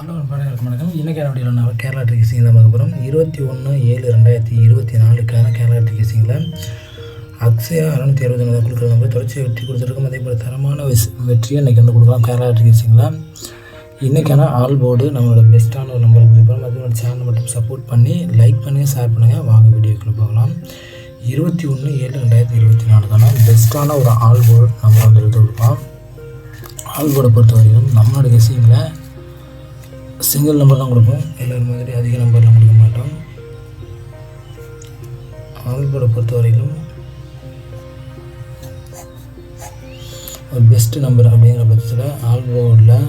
ஆண்டவன் பணியாளர் வணக்கம். இன்றைக்கி வீடியோவில் நான் கேரளா ட்ரிகேசிங் தான் பார்க்க போகிறோம் இருபத்தி ஒன்று ஏழு ரெண்டாயிரத்தி இருபத்தி நாலுக்கான கேரளா ட்ரிகேசிங்கில் அக்ஸயா அறநூற்றி அறுபது ஒன்பது குழுக்கள் நம்ம தொடர்ச்சி வெற்றி கொடுத்துருக்கோம். அதே போல் தரமான வெஸ் வெற்றியை இன்றைக்கி வந்து கொடுக்கலாம் கேரளா ட்ரிகேசிங்கில் இன்றைக்கான ஆல் போர்டு நம்மளோட பெஸ்ட்டான ஒரு நம்பர் கொடுக்குறோம் நம்ம சேனல் மட்டும் சப்போர்ட் பண்ணி லைக் பண்ணுங்கள் ஷேர் பண்ணுங்கள் வாங்க வீடியோக்குள்ளே போகலாம். இருபத்தி ஒன்று ஏழு ரெண்டாயிரத்தி இருபத்தி நாலுக்கான பெஸ்ட்டான ஒரு ஆல் போர்டு நம்ம வந்து எடுத்து கொடுப்போம். ஆல் போர்டை பொறுத்த வரைக்கும் நம்மளோட கெஸிங்கில் சிங்கிள் நம்பர் தான் கொடுப்போம். எல்லோரும் மாதிரி அதிக நம்பர்லாம் கொடுக்க மாட்டோம். ஆல்போர்டை பொறுத்தவரையிலும் ஒரு பெஸ்ட்டு நம்பர் அப்படிங்கிற பட்சத்தில் ஆல்போர்டில்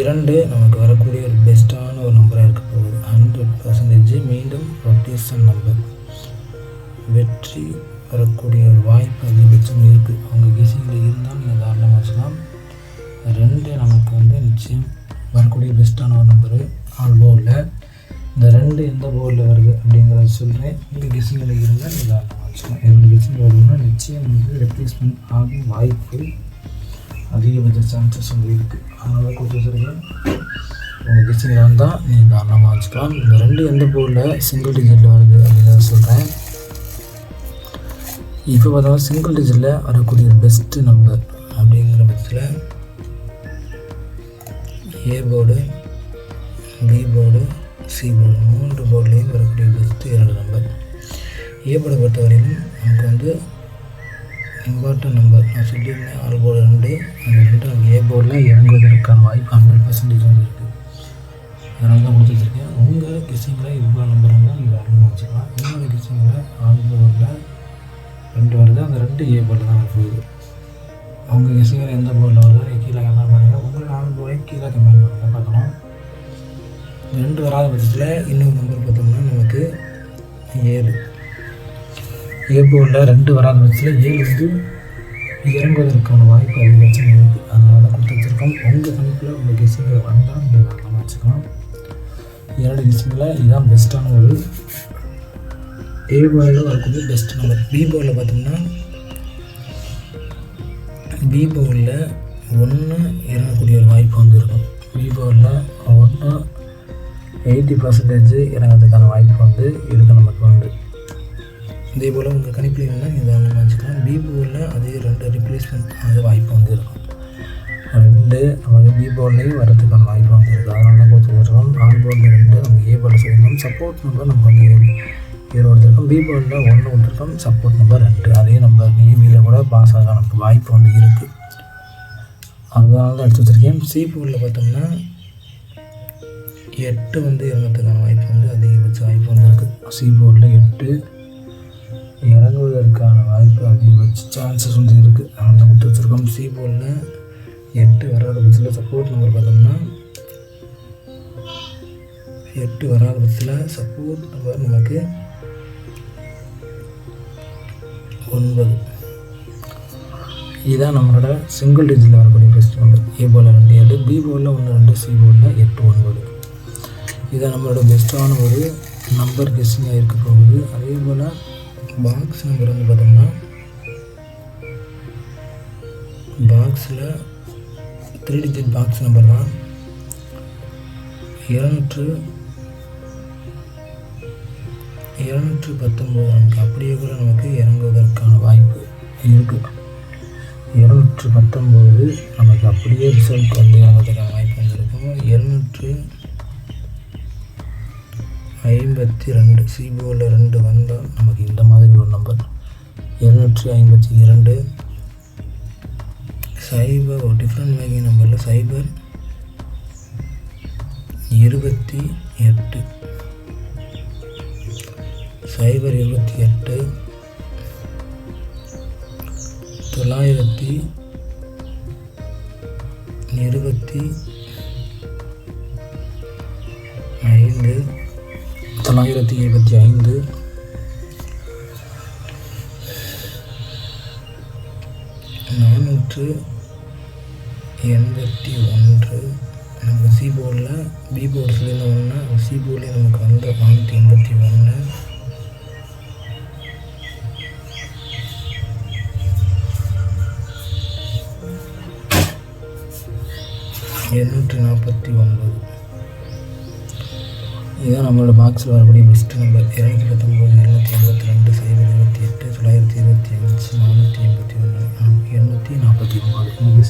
இரண்டு நமக்கு வரக்கூடிய ஒரு பெஸ்ட்டான ஒரு நம்பராக இருக்க போகுது. ஹண்ட்ரட் பர்சன்டேஜ் மீண்டும் ரொட்டேஷன் நம்பர் வெற்றி வரக்கூடிய ஒரு வாய்ப்பு அதிகபட்சம் இருக்குது அவங்க கிசிங்கில் இருந்தால் நீங்கள் தாராளமாக வச்சுக்கலாம். ரெண்டு நமக்கு வந்து நிச்சயம் வரக்கூடிய பெஸ்ட்டான ஒரு நம்பரு ஆல் போர்டில் இந்த ரெண்டு எந்த போர்டில் வருது அப்படிங்கிறத சொல்கிறேன் நீங்கள் கெஸிங்கில் இருந்தால் நீங்கள் வச்சுக்கலாம் எவ்வளோ கெஸிங் வருதுன்னா நிச்சயம் வந்து ரெப்ளேஸ்மெண்ட் ஆகும் வாய்ப்பு அதிகபட்ச சான்சஸ் வந்து இருக்குது அதனால் கொடுத்துருக்கேன் உங்கள் கெஸிங்கில் வந்தால் நீங்கள் தாராளமாக வச்சுக்கலாம் இந்த ரெண்டு எந்த போர்டில் சிங்கிள் டிஜிட்டில் வருது அப்படிங்கிறத சொல்கிறேன் இப்போ பார்த்தா சிங்கிள் டிஜிட்டில் வரக்கூடிய பெஸ்ட்டு நம்பர் அப்படிங்கிற பட்சத்தில் A board B board C board மூன்று போர்டுலேயும் வரக்கூடிய பெஸ்ட்டு இரண்டு நம்பர் ஏ போர்டை பொறுத்தவரையிலும் நமக்கு வந்து இம்பார்ட்டன்ட் நம்பர் நான் சொல்லியிருந்தேன் ஆறு போர்டு ரெண்டு அந்த ரெண்டு ஏ போர்டில் இறங்குவதற்கான வாய்ப்பு ஹண்ட்ரட் பர்சன்டேஜ் வந்து இருக்குது அதனால தான் கொடுத்து வச்சுருக்கேன் உங்கள் கிசிங்கில் இவ்வளோ நம்பர் இருந்தால் நீங்கள் அனுபவம் வச்சுக்கலாம். உங்களோட கிசிங்கில் ஆறு போர்டில் ரெண்டு வருது. அந்த ரெண்டு ஏ போர்டில் தான் போகுது அவங்க கிசிங்கில் எந்த போர்டில் வருதோ? கீழே கமெண்ட் பண்ணுங்கள் உங்கள் நாலு போர்டையும் கீழே கமெண்ட் பண்ணுங்கள் பார்க்கலாம் ரெண்டு வராத பட்சத்தில் இன்னொரு நம்பர் பார்த்தோம்னா நமக்கு ஏழு. ஏ உள்ள ரெண்டு வராத பட்சத்தில் ஏழு வந்து இறங்குவதற்கான வாய்ப்பு அதிகபட்சம் இருக்குது அதனால கொடுத்து வச்சுருக்கோம். உங்கள் கணக்கில் உங்கள் கெஸ்ஸிங்கில் வந்தால் நீங்கள் தாராளமாக வச்சுக்கலாம் இரண்டு கெஸ்ஸிங்கில் இதுதான் பெஸ்ட்டான ஒரு ஏ போர்டில் வரக்கூடிய பெஸ்ட் நம்பர் பி போர்டில் பார்த்தோம்னா பி பவுலில் ஒன்று இறங்கக்கூடிய ஒரு வாய்ப்பு வந்து இருக்கும். பி ஒன்று எயிட்டி பர்சன்டேஜ் இறங்கிறதுக்கான வாய்ப்பு வந்து இருக்குது நமக்கு வந்து. இதே போல் உங்கள் கணிப்பில் இதை வந்து வச்சுக்கலாம். பி அதே ரெண்டு ரிப்ளேஸ்மெண்ட் ஆக வாய்ப்பு வந்து இருக்கும். ரெண்டு நமக்கு பி பவுல்லையும் வரதுக்கான வாய்ப்பு வந்து இருக்குது அதனால தான் கொடுத்து வச்சுருக்கோம் ஆன் போர்டில் ரெண்டு நம்ம ஏ போர்டில் சொல்லியிருக்கோம் சப்போர்ட் நம்பர் நம்ம வந்து ஏழு கொடுத்துருக்கோம் பி போர்டில் ஒன்று கொடுத்துருக்கோம். சப்போர்ட் நம்பர் ரெண்டு. அதே நம்பர் நேவியில் கூட பாஸ் ஆக நமக்கு வாய்ப்பு வந்து இருக்குது அதனால தான் எடுத்து வச்சுருக்கேன். சி பார்த்தோம்னா எட்டு வந்து இறங்கிறதுக்கான வாய்ப்பு வந்து அதிகபட்ச வாய்ப்பு வந்து இருக்குது சி போர்டில் எட்டு இறங்குவதற்கான வாய்ப்பு அதிகபட்ச சான்சஸ் வந்து இருக்குது அதனால் தான் கொடுத்து வச்சுருக்கோம். சி போர்டில் எட்டு வராத பட்சத்தில் சப்போர்ட் நம்பர் பார்த்தோம்னா எட்டு வராத பட்சத்தில் சப்போர்ட் நம்பர் நமக்கு ஒன்பது. இதுதான் நம்மளோட சிங்கிள் டிஜிட்டில் வரக்கூடிய பெஸ்ட் நம்பர் ஏ போலில் ரெண்டு ஏழு பி போலில் ஒன்று ரெண்டு சி போலில் எட்டு ஒன்பது. இதுதான் நம்மளோட பெஸ்ட்டான ஒரு நம்பர் கெஸ்டிங்காக இருக்க போகுது. அதே போல் பாக்ஸ் நம்பர் வந்து பார்த்தோம்னா பாக்ஸில் த்ரீ டிஜிட் பாக்ஸ் நம்பர் தான். இரநூற்று இரநூற்று பத்தொம்போது நமக்கு அப்படியே கூட நமக்கு இறங்குவதற்கான வாய்ப்பு இருக்குது இருநூற்று பத்தொம்போது நமக்கு அப்படியே ரிசல்ட் வந்து இறங்குறதுக்கான வாய்ப்பு வந்து இருக்கும் இருநூற்று ஐம்பத்தி ரெண்டு சிபிஓவில் ரெண்டு வந்தால் நமக்கு இந்த மாதிரி ஒரு நம்பர் இருநூற்றி ஐம்பத்தி இரண்டு சைபர் ஒரு டிஃப்ரெண்ட் மேக்கிங் நம்பரில் சைபர் இருபத்தி எட்டு சைபர் இருபத்தி எட்டு தொள்ளாயிரத்தி இருபத்தி ஐந்து தொள்ளாயிரத்தி இருபத்தி ஐந்து. நானூற்று எண்பத்தி ஒன்று. நம்ம சி போர்டில் பி போர்டு ஒன்று சி போர்டில் நமக்கு வந்து நானூற்றி எண்பத்தி ஒன்று எழுநூற்றி நாற்பத்தி ஒன்பது. இதுதான் நம்மளோட பாக்ஸில் வரக்கூடிய பெஸ்ட் நம்பர் இரநூத்தி பத்தொம்பது எழுநூற்றி எண்பத்தி ரெண்டு சைபர் இருபத்தி எட்டு தொள்ளாயிரத்தி இருபத்தி அஞ்சு நானூற்றி எண்பத்தி ஒன்று எண்ணூற்றி நாற்பத்தி ஒன்பது.